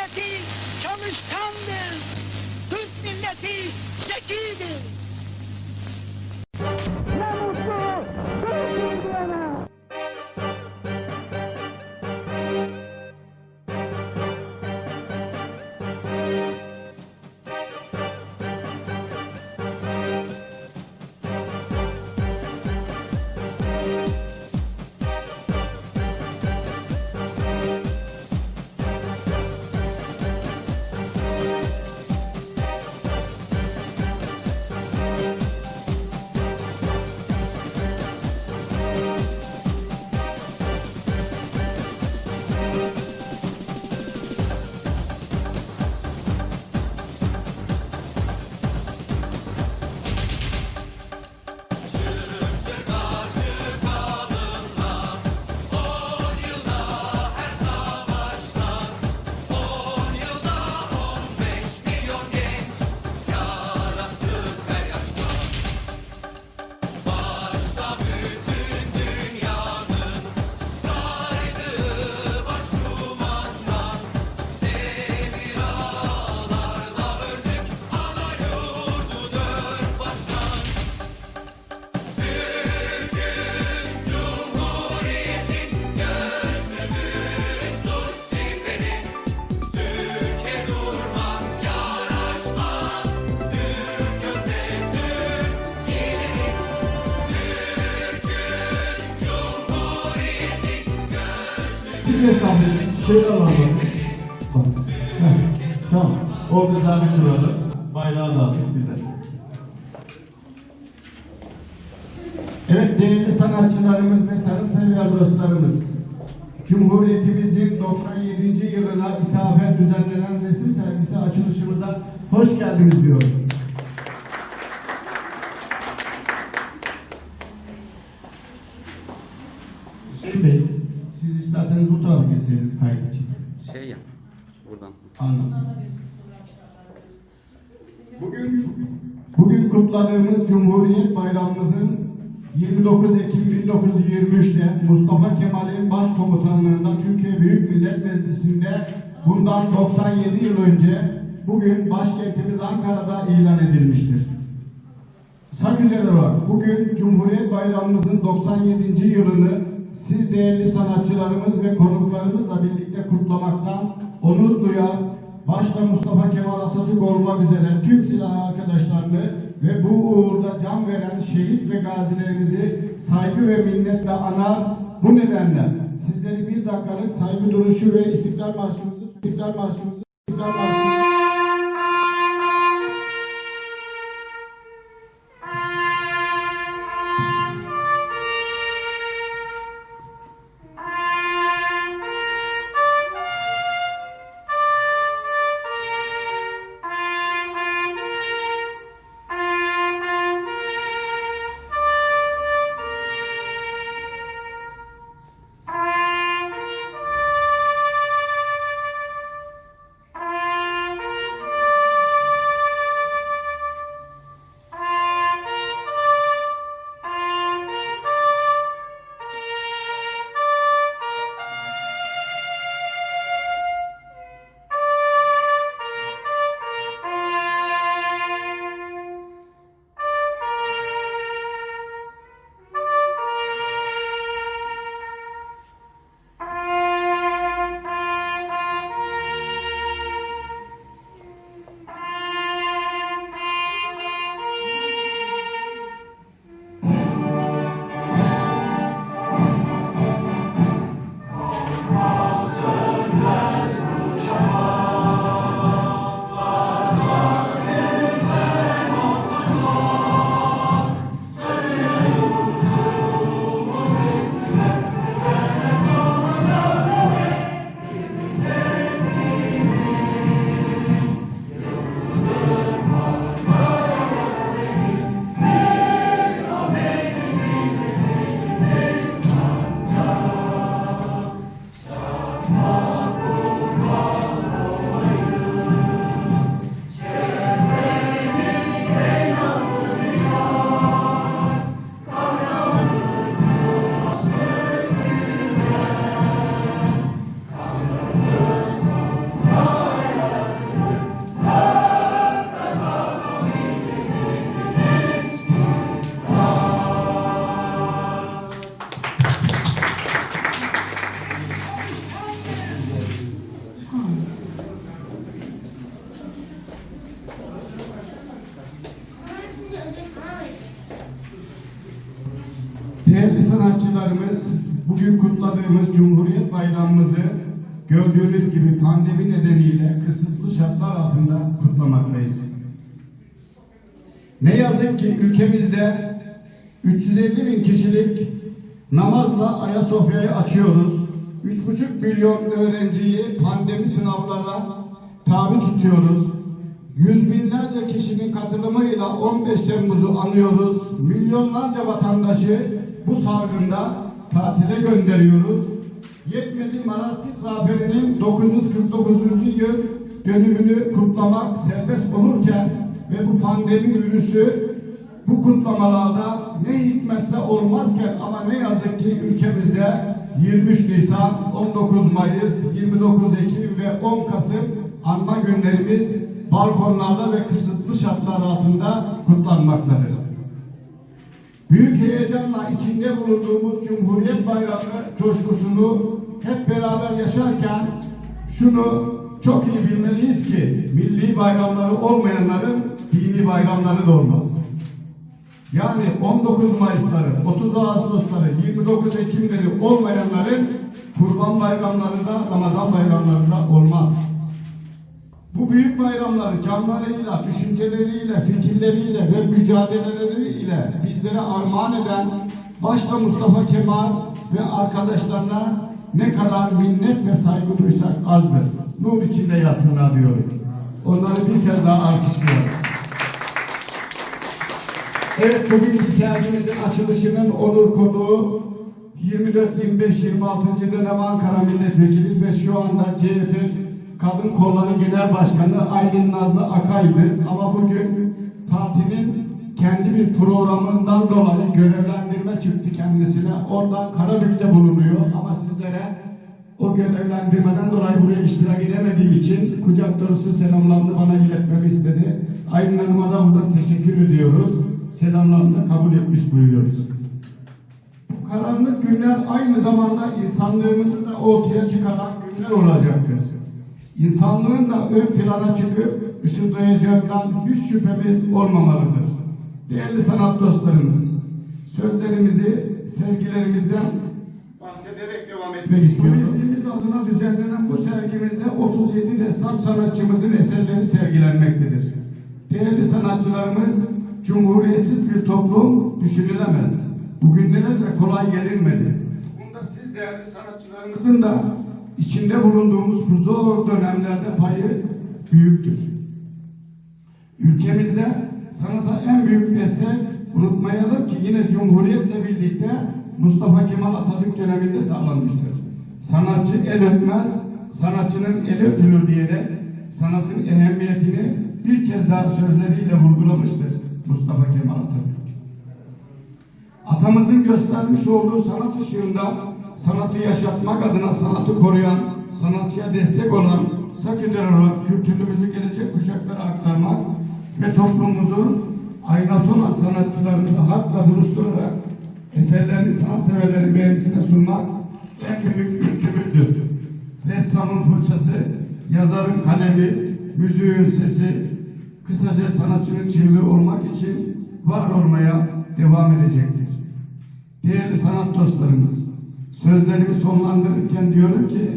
milleti çalışkandır. Türk milleti zekidir. Orada zaten kuralım. Bayrağı da aldık bize. Evet değerli sanatçılarımız ve sanatsever dostlarımız. Cumhuriyetimizin 97. yılına ithafen düzenlenen resim sergisi açılışımıza hoş geldiniz diyorum. Hüseyin Bey, siz isterseniz bu tarafa geçseniz kayıt için. Şey yap. Buradan. Anladım. Bugün bugün kutladığımız Cumhuriyet Bayramımızın 29 Ekim 1923'te Mustafa Kemal'in başkomutanlığında Türkiye Büyük Millet Meclisi'nde bundan 97 yıl önce bugün başkentimiz Ankara'da ilan edilmiştir. Sakıncalar olarak bugün Cumhuriyet Bayramımızın 97. yılını siz değerli sanatçılarımız ve konuklarımızla birlikte kutlamaktan onur duyar, başta Mustafa Kemal Atatürk olmak üzere tüm silah arkadaşlarını ve bu uğurda can veren şehit ve gazilerimizi saygı ve minnetle anar. Bu nedenle sizleri bir dakikalık saygı duruşu ve istiklal marşımızı, istiklal marşımızı, istiklal marşımızı Ne yazık ki ülkemizde 350 bin kişilik namazla Ayasofya'yı açıyoruz. 3,5 milyon öğrenciyi pandemi sınavlara tabi tutuyoruz. Yüz binlerce kişinin katılımıyla 15 Temmuz'u anıyoruz. Milyonlarca vatandaşı bu salgında tatile gönderiyoruz. Yetmedi Maraski Zaferi'nin 949. yıl dönümünü kutlamak serbest olurken ve bu pandemi virüsü bu kutlamalarda ne hikmetse olmazken ama ne yazık ki ülkemizde 23 Nisan, 19 Mayıs, 29 Ekim ve 10 Kasım anma günlerimiz balkonlarda ve kısıtlı şartlar altında kutlanmaktadır. Büyük heyecanla içinde bulunduğumuz Cumhuriyet Bayramı coşkusunu hep beraber yaşarken şunu çok iyi bilmeliyiz ki milli bayramları olmayanların dini bayramları da olmaz. Yani 19 Mayıs'ları, 30 Ağustos'ları, 29 Ekim'leri olmayanların Kurban bayramları da Ramazan bayramları da olmaz. Bu büyük bayramları canlarıyla, düşünceleriyle, fikirleriyle ve mücadeleleriyle bizlere armağan eden başta Mustafa Kemal ve arkadaşlarına ne kadar minnet ve saygı duysak azdır. Nur içinde yatsınlar diyorum. Onları bir kez daha alkışlıyorum. Evet bugünkü sergimizin açılışının onur konuğu 24, 25, 26. dönem Ankara Milletvekili ve şu anda CHP Kadın Kolları Genel Başkanı Aylin Nazlı Akay'dı. Ama bugün partinin kendi bir programından dolayı görevlendirme çıktı kendisine. Oradan Karabük'te bulunuyor ama sizlere o görevlendirmeden dolayı buraya iştirak edemediği için kucak dolusu selamlarını bana iletmemi istedi. Aylin Hanım'a da buradan teşekkür ediyoruz. Selamlarını kabul etmiş buyuruyoruz. Bu karanlık günler aynı zamanda insanlığımızı da ortaya çıkaran günler olacaktır. İnsanlığın da ön plana çıkıp ışıldayacağından hiç şüphemiz olmamalıdır. Değerli sanat dostlarımız, sözlerimizi sevgilerimizden bahsederek devam etmek istiyorum. Milletimiz adına düzenlenen bu sergimizde 37 ressam sanatçımızın eserleri sergilenmektedir. Değerli sanatçılarımız, cumhuriyetsiz bir toplum düşünülemez. Bugünlere de kolay gelinmedi. Bunda siz değerli sanatçılarımızın da içinde bulunduğumuz bu zor dönemlerde payı büyüktür. Ülkemizde sanata en büyük destek unutmayalım ki yine Cumhuriyet'le birlikte Mustafa Kemal Atatürk döneminde sağlanmıştır. Sanatçı el öpmez, sanatçının eli öpülür diyerek sanatın ehemmiyetini bir kez daha sözleriyle vurgulamıştır Mustafa Kemal Atatürk. Atamızın göstermiş olduğu sanat ışığında sanatı yaşatmak adına sanatı koruyan, sanatçıya destek olan, saküder olarak kültürümüzü gelecek kuşaklara aktarmak ve toplumumuzun aynası olan sanatçılarımızı halkla buluşturarak eserlerini sanatseverlerin beğenisine sunmak en büyük ülkümüzdür. Ressamın fırçası, yazarın kalemi, müziğin sesi, kısaca sanatçının çığlığı olmak için var olmaya devam edecektir. Değerli sanat dostlarımız, sözlerimi sonlandırırken diyorum ki,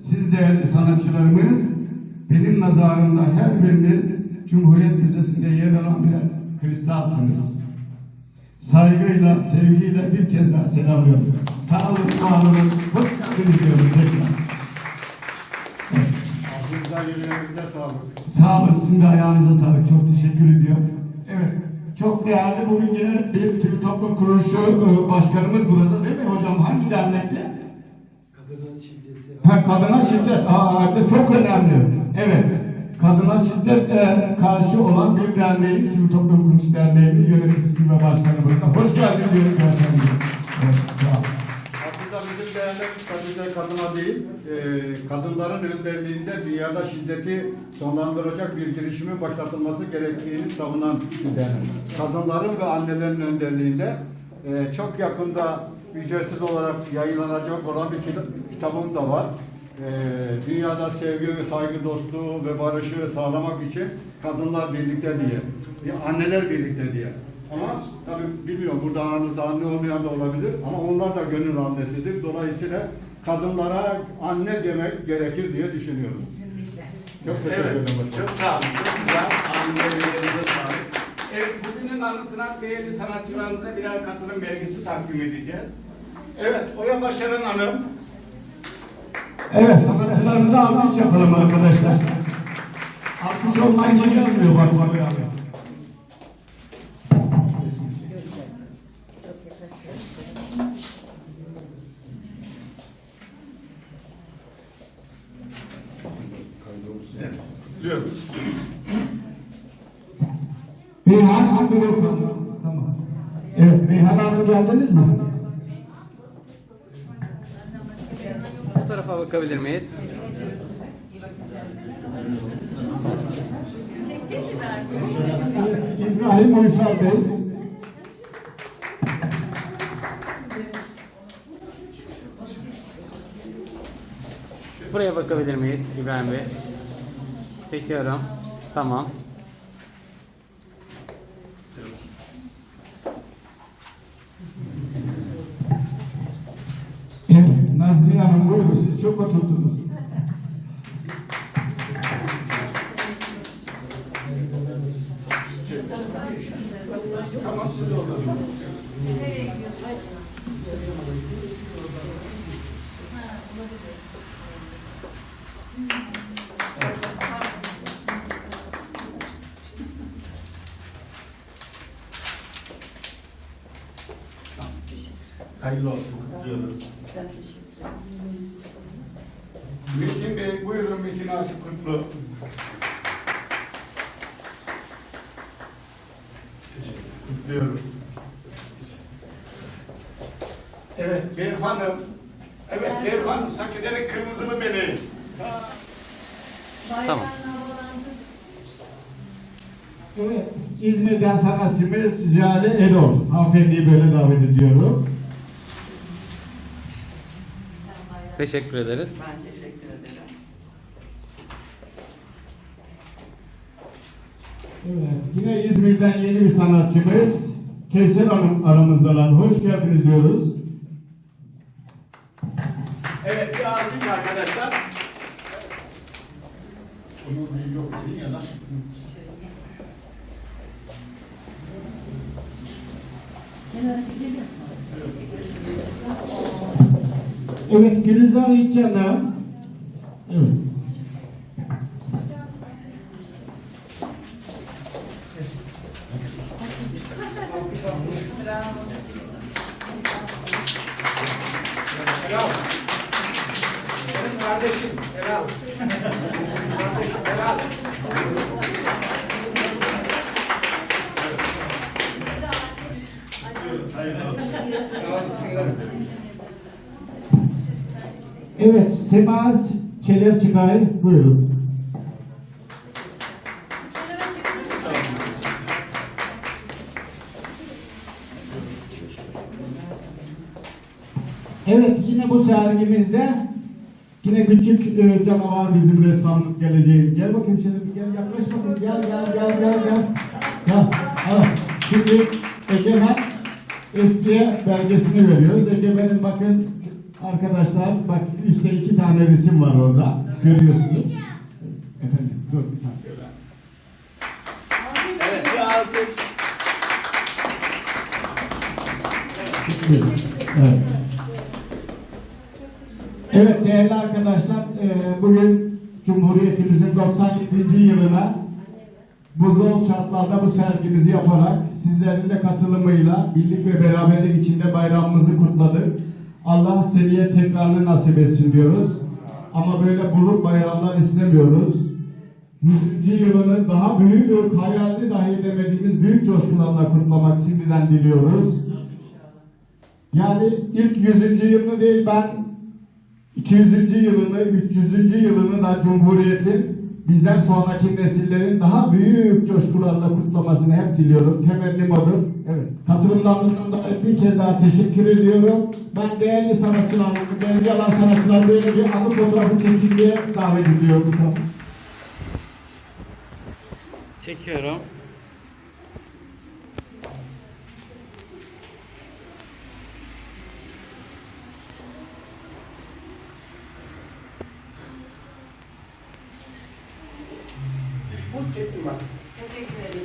siz değerli sanatçılarımız, benim nazarımda her biriniz Cumhuriyet Müzesi'nde yer alan birer kristalsınız. Saygıyla, sevgiyle bir kez daha selamlıyorum. Sağ olun, var olun, hoş geldiniz diyorum tekrar. Ağzınıza yüreğinize sağlık. Sağ olun, sizin de ayağınıza sağlık. Çok teşekkür ediyorum. Evet, çok değerli bugün yine bir sivil toplum kuruluşu e, başkanımız burada değil mi hocam? Hangi dernekte? Kadına şiddeti. Ha, kadına şiddet. Aa, evet, çok önemli. Evet. Kadına şiddete karşı olan bir derneğin, Sivil Toplum Kuruluşu Derneği'nin yöneticisi ve başkanı burada. Hoş geldiniz diyoruz efendim. Evet, sağ olun. Aslında bizim dernek sadece kadına değil, e, kadınların önderliğinde dünyada şiddeti sonlandıracak bir girişimin başlatılması gerektiğini savunan bir dernek. Kadınların ve annelerin önderliğinde e, çok yakında ücretsiz olarak yayınlanacak olan bir kita- kitabım da var. E, dünyada sevgi ve saygı dostluğu ve barışı sağlamak için kadınlar birlikte diye, anneler birlikte diye. Ama tabii bilmiyorum burada aranızda anne olmayan da olabilir ama onlar da gönül annesidir. Dolayısıyla kadınlara anne demek gerekir diye düşünüyorum. Çok teşekkür ederim Evet, başkanım. çok sağ olun. Çok güzel. Annelerinize sağlık. Evet, bugünün anısına değerli sanatçılarımıza birer katılım belgesi takdim edeceğiz. Evet, Oya Başaran Hanım. Evet, sanatçılarımıza alkış yapalım arkadaşlar. Alkış olmayınca gelmiyor bak bak. Diyorum. Beyhan Hanım. Tamam. Evet, Beyhan Hanım geldiniz mi? Tarafa bakabilir miyiz? İbrahim Uysal Bey. Buraya bakabilir miyiz İbrahim Bey? Çekiyorum. Tamam. Hayırlı olsun diyoruz. Metin Bey, buyurun Metin Aşık Kutlu. Kutluyorum. Evet, Berif Hanım. Evet, Berif Hanım, Sakide'nin kırmızılı meleği. Tamam. Evet, İzmir'den sanatçımız Jale Erol. Hanımefendiyi böyle davet ediyorum. Teşekkür ederiz. Ben teşekkür ederim. Evet, yine İzmir'den yeni bir sanatçımız Kevser Hanım aramızdalar. Hoş geldiniz diyoruz. Evet, bir alkış arkadaşlar. Bunun yok dedin ya lan. Evet, 여기 길상 있지 않나요? 응. 네. Evet, Semaz Çeler Çıkay. Buyurun. Evet, yine bu sergimizde yine küçük e, canavar bizim ressamımız geleceği. Gel bakayım bir gel yaklaş bakayım. Gel gel gel gel gel. Ha, ha. Şimdi Egemen eskiye belgesini veriyoruz. Egemen'in bakın arkadaşlar bak üstte iki tane resim var orada. Görüyorsunuz. Efendim dur bir saniye. Evet, bir alkış. Evet. Evet değerli arkadaşlar, e, bugün Cumhuriyetimizin 97. yılına bu zor şartlarda bu sergimizi yaparak sizlerin de katılımıyla birlik ve beraberlik içinde bayramımızı kutladık. Allah seneye tekrarını nasip etsin diyoruz. Ama böyle buruk bayramlar istemiyoruz. 100. yılını daha büyük hayalini dahi edemediğimiz büyük coşkularla kutlamak şimdiden diliyoruz. Yani ilk 100. yılını değil ben 200. yılını, 300. yılını da Cumhuriyet'in bizden sonraki nesillerin daha büyük coşkularla kutlamasını hep diliyorum. Temennim odur. Evet. Katılımlarınızdan da bir kez daha teşekkür ediyorum. Ben değerli sanatçılarımızı, değerli alan sanatçılar böyle bir anı fotoğrafı çekilmeye davet ediyorum. Çekiyorum. Bu.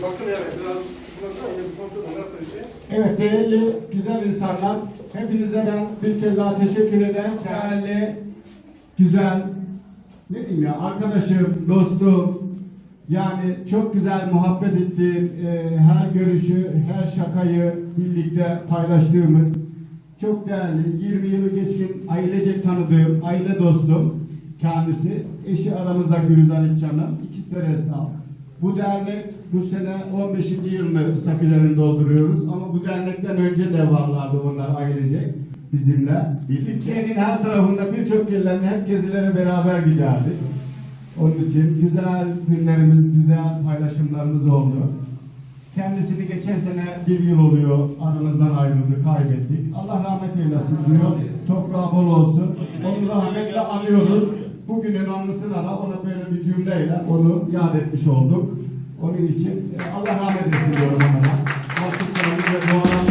Bakın evet biraz şey? Evet değerli güzel insanlar, hepinize ben bir kez daha teşekkür ederim. Değerli, güzel, ne diyeyim ya arkadaşım, dostum, yani çok güzel muhabbet ettiğim, e, her görüşü, her şakayı birlikte paylaştığımız, çok değerli, 20 yılı geçkin ailecek tanıdığım, aile dostum kendisi. Eşi aramızda Gülüzar İlçan'ın, ikisi de ressam. Bu dernek bu sene 15. yılını Sakılar'ın dolduruyoruz ama bu dernekten önce de varlardı onlar ailecek bizimle. Türkiye'nin her tarafında birçok yerlerine hep gezilere beraber giderdik. Onun için güzel günlerimiz, güzel paylaşımlarımız oldu. Kendisini geçen sene bir yıl oluyor aramızdan ayrıldı, kaybettik. Allah rahmet eylesin diyor. Toprağı bol olsun. Onu rahmetle anıyoruz. Bugünün anısına da ona böyle bir cümleyle onu yad etmiş olduk. Onun için e, Allah rahmet eylesin diyorum ona. Vakıflarımız ve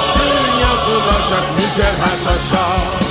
yazılacak mücevher taşa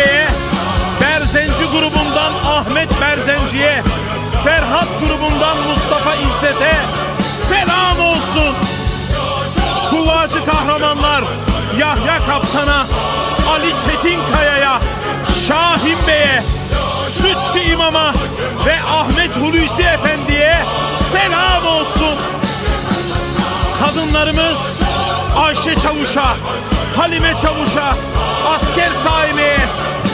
grubundan Ahmet Berzenci'ye Ferhat grubundan Mustafa İzzet'e selam olsun. Kuvacı kahramanlar Yahya Kaptan'a, Ali Çetinkaya'ya, Şahin Bey'e, Sütçü İmam'a ve Ahmet Hulusi Efendi'ye selam olsun. Kadınlarımız Ayşe Çavuş'a, Halime Çavuş'a, Asker Saime'ye,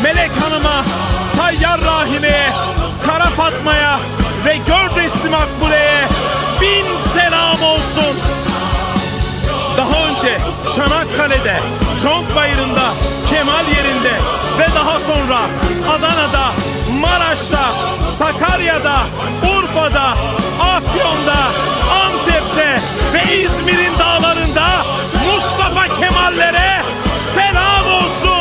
Melek Hanım'a, Tayyar Rahime'ye, Kara Fatma'ya ve Gördesli Makbule'ye bin selam olsun. Daha önce Çanakkale'de, Çonkbayırı'nda, Kemal yerinde ve daha sonra Adana'da, Maraş'ta, Sakarya'da, Urfa'da, Afyon'da, Antep'te ve İzmir'in dağlarında Mustafa Kemal'lere selam olsun.